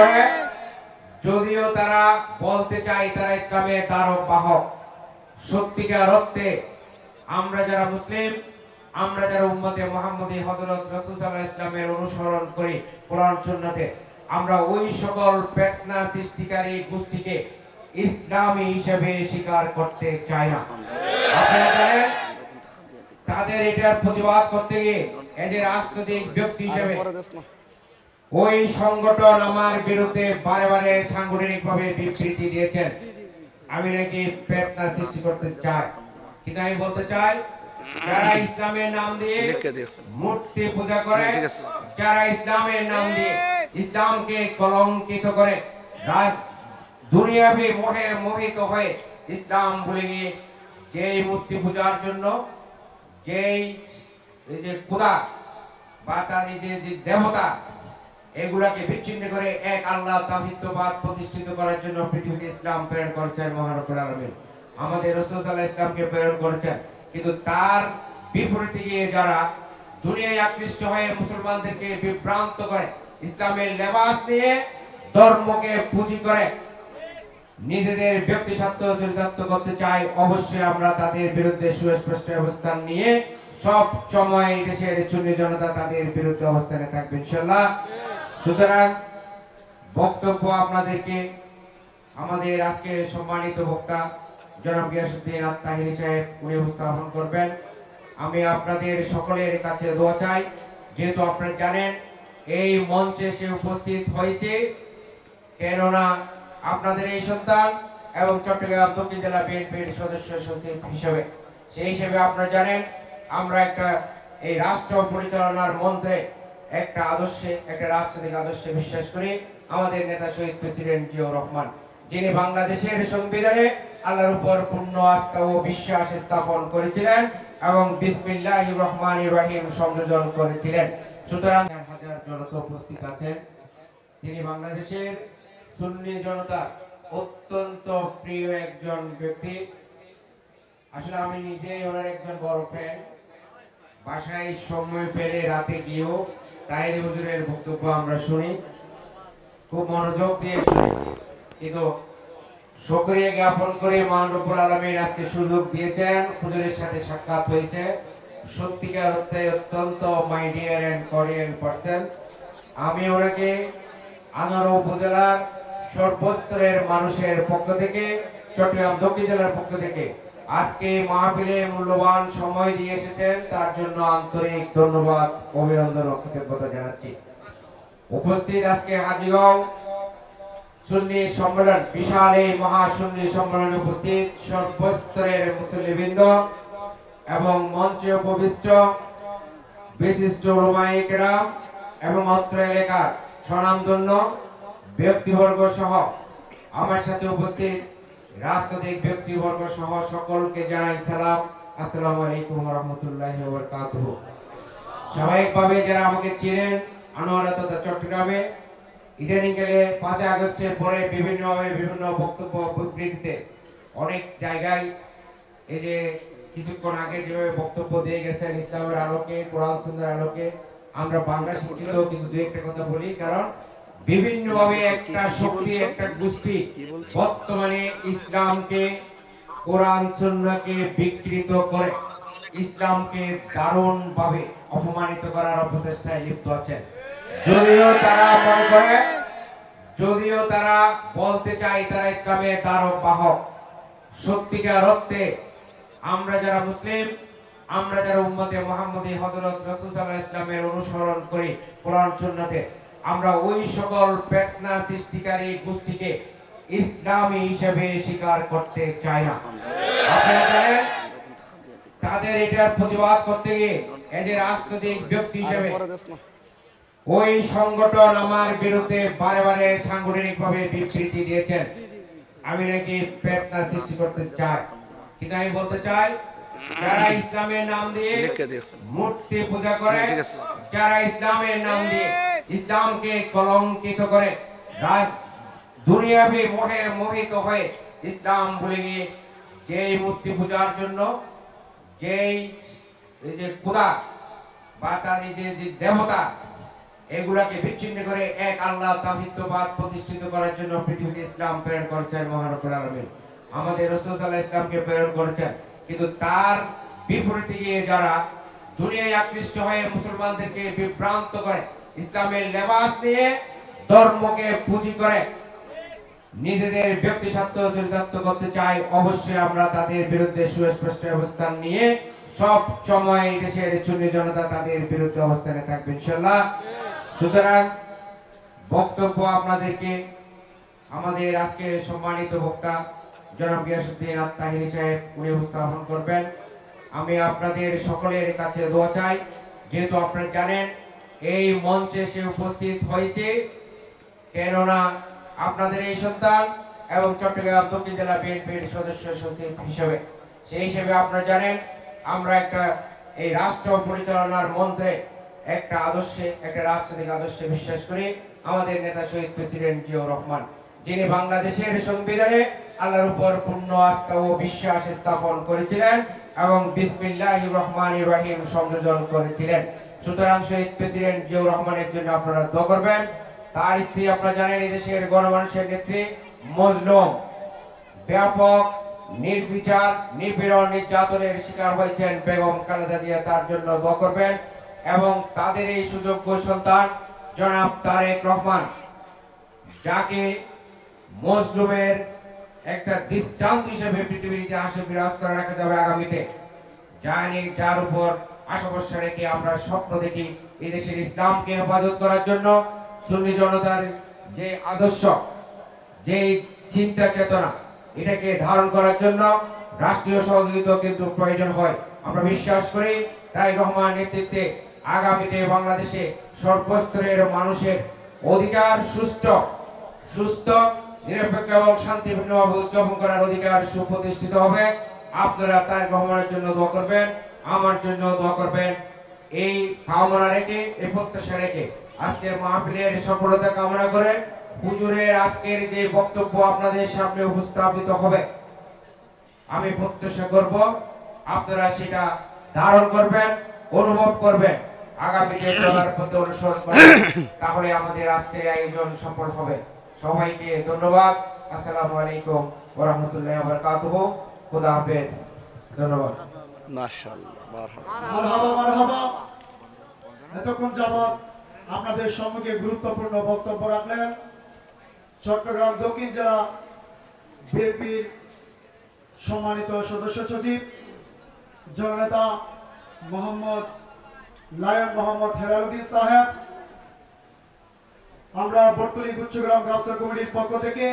করে যদিও তারা বলতে চায় তারা ইসলামের দ্বারক বাহক। সত্যিকার অর্থে আমরা যারা মুসলিম, আমরা যারা উম্মতে মোহাম্মদী হযরত রাসূল সাল্লাল্লাহু আলাইহি ইসলামের অনুসরণ করি কোরআন সুন্নাতে, আমরা ওই সকল ফিতনা সৃষ্টিকারী গোষ্ঠীকে ইসলামী হিসেবে স্বীকার করতে চাই না। তাদের এটার প্রতিবাদ করতে গিয়ে এজ এ রাজনৈতিক ব্যক্তি হিসেবে ওই সংগঠন আমার বিরুদ্ধে বারে বারে সাংগঠনিক ভাবে বিবৃতি দিয়েছেন। আমি নাকি ফেতনা সৃষ্টি করতে চাই। কিন্তু আমি বলতে চাই যারা ইসলামের নাম দিয়ে মূর্তি পূজা করে হ্যাঁ। যারা ইসলামের নাম দিয়ে ইসলামকে কলঙ্কিত করে দুনিয়াবি মোহে মোহিত হয়ে ইসলাম ভুলে গিয়ে যেই মূর্তি পূজার জন্য যেই যে খোদা বা তার যে দেবতা এগুলাকে বিচ্ছিন্ন করে এক আল্লাহ তাহিত্যবাদ প্রতিষ্ঠিত করার জন্য পৃথিবীতে ইসলাম প্রেরণ করেছেন মহানবুল আলমিন। আমাদের রসুল ইসলামকে প্রেরণ করেছেন। কিন্তু তার বিপরীতে গিয়ে যারা দুনিয়ায় আকৃষ্ট হয়ে মুসলমানদেরকে বিভ্রান্ত করে, ইসলামের লেবাস নিয়ে ধর্মকে পুঁজি করে নিজেদের ব্যক্তি স্বার্থ চরিতার্থ করতে চাই অবশ্যই আমরা তাদের বিরুদ্ধে সুস্পষ্ট অবস্থান নিয়ে সব সময় দেশের চুন্নি জনতা তাদের বিরুদ্ধে অবস্থানে থাকবে ইনশাল্লাহ সুতরাং বক্তব্য আপনাদেরকে আমাদের আজকে সম্মানিত বক্তা জনাব গিয়াসুদ্দিন আত্মাহিরি সাহেব, উনি উপস্থাপন করবেন। আমি আপনাদের সকলের কাছে দোয়া চাই। যেহেতু আপনারা জানেন, এই মঞ্চে সে উপস্থিত হয়েছে। কেননা আপনাদের এই সন্তান এবং চট্টগ্রাম দক্ষিণ জেলা বিএনপির সদস্য সচিব হিসেবে। সেই হিসেবে আপনারা জানেন, আমরা একটা এই রাষ্ট্র পরিচালনার মন্ত্রে একটা আদর্শে, একটা রাজনৈতিক আদর্শে বিশ্বাস করি আমাদের নেতা শহীদ প্রেসিডেন্ট জিয়াউর রহমান, যিনি বাংলাদেশের সংবিধানে আল্লাহর উপর পূর্ণ আস্থা ও বিশ্বাস স্থাপন করেছিলেন এবং বিসমিল্লাহ রহমান রহিম সংযোজন করেছিলেন। সুতরাং হাজার জনতা উপস্থিত আছেন। তিনি বাংলাদেশের সুন্নি জনতা, অত্যন্ত প্রিয় একজন ব্যক্তি। আসলে আমি নিজেই ওনার একজন বড় ফ্যান বাসায় সময় পেলে রাতে গিয়েও তাইর হুজুরের বক্তব্য আমরা শুনি। খুব মনোযোগ দিয়ে শুনি। কিন্তু শুকরিয়া জ্ঞাপন করে মহানবুল আলমীর আজকে সুযোগ দিয়েছেন, হুজুরের সাথে সাক্ষাৎ হয়েছে। সত্যিকার অর্থে অত্যন্ত my dear and Korean person আমি ওনাকে আনোয়ারা উপজেলার সর্বস্তরের মানুষের পক্ষ থেকে, চট্টগ্রাম দক্ষিণ জেলার পক্ষ থেকে আজকে মাহফিলে মূল্যবান সময় দিয়ে এসেছেন, তার জন্য আন্তরিক ধন্যবাদ, অভিনন্দন ও কৃতজ্ঞতা জানাচ্ছি। উপস্থিত আজকে হাজিগাঁও সুন্নি সম্মেলন, বিশাল এই মহাসুন্নি সম্মেলনে উপস্থিত সর্বস্তরের মুসলিবৃন্দ এবং মঞ্চে উপবিষ্ট বিশিষ্ট ওলামায়ে কেরাম এবং অত্র এলাকার স্বনামধন্য ব্যক্তিবর্গ সহ আমার সাথে উপস্থিত রাজনৈতিক ব্যক্তিবর্গ সহ সকলকে জানাই সালাম। আসসালামু আলাইকুম রহমতুল্লাহ বরকাতুহ। স্বাভাবিকভাবে যারা আমাকে চেনেন, আনোয়ারা তথা চট্টগ্রামে, ইদানিং গেলে পাঁচই আগস্টের পরে বিভিন্নভাবে বিভিন্ন বক্তব্য বিবৃতিতে অনেক জায়গায় এই যে কিছুক্ষণ আগে যেভাবে বক্তব্য দিয়ে গেছেন ইসলামের আলোকে, কোরআন সুন্দর আলোকে, আমরা বাংলা শিক্ষিত কিন্তু দু একটা কথা বলি, কারণ বিভিন্ন ভাবে একটা শক্তি একটা গোষ্ঠী বর্তমানে ইসলামকে কোরআন সুন্নাহকে বিকৃত করে ইসলামকে দারুণ ভাবে অপমানিত করার অপচেষ্টায় লিপ্ত আছেন। যদিও তারা মনে করে যদিও তারা বলতে চায় তারা ইসলামের দ্বারক বাহক সত্যিকার অর্থে আমরা যারা মুসলিম আমরা যারা উম্মতে মোহাম্মদী হযরত রাসূল সাল্লাল্লাহু আলাইহি ইসলামের অনুসরণ করি কোরআন সুন্নাতে আমরা ওই সকল ফিতনা সৃষ্টিকারী গোষ্ঠীকে ইসলামী হিসেবে স্বীকার করতে চাই না। আপনারা জানেন তাদের এটার প্রতিবাদ করতে গিয়ে এজ এ রাজনৈতিক ব্যক্তি হিসেবে ওই সংগঠন আমার বিরুদ্ধে বারে বারে সাংগঠনিক ভাবে বিবৃতি দিয়েছেন। আমি নাকি ফেতনা সৃষ্টি করতে চাই। কিন্তু আমি বলতে চাই যারা ইসলামের নাম দিয়ে মূর্তি পূজা করে যারা ইসলামের নাম দিয়ে ইসলামকে কলঙ্কিত করে দুনিয়াবি মোহে মোহিত হয়ে ইসলাম ভুলে গিয়ে যেই মূর্তি পূজার জন্য, যেই যে খোদা বা তার যে দেবতা, এগুলাকে বিচ্ছিন্ন করে এক আল্লাহ তাহিত্যবাদ প্রতিষ্ঠিত করার জন্য পৃথিবীতে ইসলাম প্রেরণ করেছেন মহানবুল আলমিন। আমাদের রসুল ইসলামকে প্রেরণ করেছেন। কিন্তু তার বিপরীতে গিয়ে যারা দুনিয়ায় আকৃষ্ট হয়ে মুসলমানদেরকে বিভ্রান্ত করে ইসলামের লেবাস নিয়ে ধর্মকে পুঁজি করে নিজেদের ব্যক্তি স্বার্থ চরিতার্থ করতে চাই অবশ্যই আমরা তাদের বিরুদ্ধে সুস্পষ্ট অবস্থান নিয়ে সব সময় দেশের চুন্নি জনতা তাদের বিরুদ্ধে অবস্থানে থাকবে ইনশাল্লাহ সুতরাং বক্তব্য আপনাদেরকে, আমাদের আজকে সম্মানিত বক্তা জনাব গিয়াসুদ্দিন আত্মাহিনী সাহেব, উনি উপস্থাপন করবেন। আমি আপনাদের সকলের কাছে দোয়া চাই, যেহেতু আপনারা জানেন এই মঞ্চে সে উপস্থিত হয়েছে। কেননা আপনাদের এই সন্তান এবং চট্টগ্রাম দক্ষিণ জেলা বিএনপির সদস্য সচিব হিসেবে। সেই হিসেবে আপনারা জানেন, আমরা একটা এই রাষ্ট্র পরিচালনার মন্ত্রে একটা আদর্শে, একটা রাজনৈতিক আদর্শে বিশ্বাস করি। আমাদের নেতা শহীদ প্রেসিডেন্ট জিয়াউর রহমান, যিনি বাংলাদেশের সংবিধানে আল্লাহর উপর পূর্ণ আস্থা ও বিশ্বাস স্থাপন করেছিলেন এবং বিসমিল্লাহ রহমান রহিম সংযোজন করেছিলেন। সুতরাং শহীদ প্রেসিডেন্ট জিয়াউর রহমানের জন্য আপনারা দোয়া করবেন। তার স্ত্রী আপনারা জানেন এই দেশের গণমানুষের নেত্রী মজলুম। ব্যাপক নির্বিচার, নিপীড়ন, নির্যাতনের শিকার হয়েছেন বেগম খালেদা জিয়া, তার জন্য দোয়া করবেন এবং তাদের এই সুযোগ্য সন্তান জনাব তারেক রহমান, যাকে মজলুমের একটা দৃষ্টান্ত হিসেবে পৃথিবীর ইতিহাসে বিরাজ করে রাখা যাবে আগামীতে। যার উপর আশা রেখে আমরা স্বপ্ন দেখি এই দেশের ইসলামকে হেফাজত করার জন্য সুন্নি জনতার যে আদর্শ, যে চিন্তা চেতনা, এটাকে ধারণ করার জন্য রাষ্ট্রীয় সহযোগিতা কিন্তু প্রয়োজন হয়। আমরা বিশ্বাস করি তাই রহমান নেতৃত্বে আগামীতে বাংলাদেশে সর্বস্তরের মানুষের অধিকার সুস্থ সুস্থ, নিরপেক্ষ এবং শান্তিপূর্ণভাবে উদযাপন করার অধিকার সুপ্রতিষ্ঠিত হবে। আপনারা তার রহমানের জন্য দোয়া করবেন। আমার জন্য দোয়া করবেন। এই কামনা রেখে এই প্রত্যাশা রেখে আজকের মাহফিলের সফলতা কামনা করে হুজুরের আজকের যে বক্তব্য আপনাদের সামনে উপস্থাপিত হবে আমি প্রত্যাশা করব আপনারা সেটা ধারণ করবেন অনুভব করবেন আগামীতে চলার পথে অনুসরণ করবেন। তাহলে আমাদের আজকের আয়োজন সফল হবে। সবাইকে ধন্যবাদ। আসসালামু আলাইকুম ওয়া রাহমাতুল্লাহি ওয়া বারাকাতুহু। খোদা হাফেজ। ধন্যবাদ। এতক্ষণ আপনাদের সম্মুখে গুরুত্বপূর্ণ বক্তব্য রাখলেন। চট্টগ্রাম দক্ষিণ জেলা বিএনপির সম্মানিত সদস্য সচিব, জননেতা মোহাম্মদ লায়ন মোহাম্মদ হেলালুদ্দিন সাহেব। আমরা বটতলি গুচ্ছগ্রাম গাছর কমিটির পক্ষ থেকে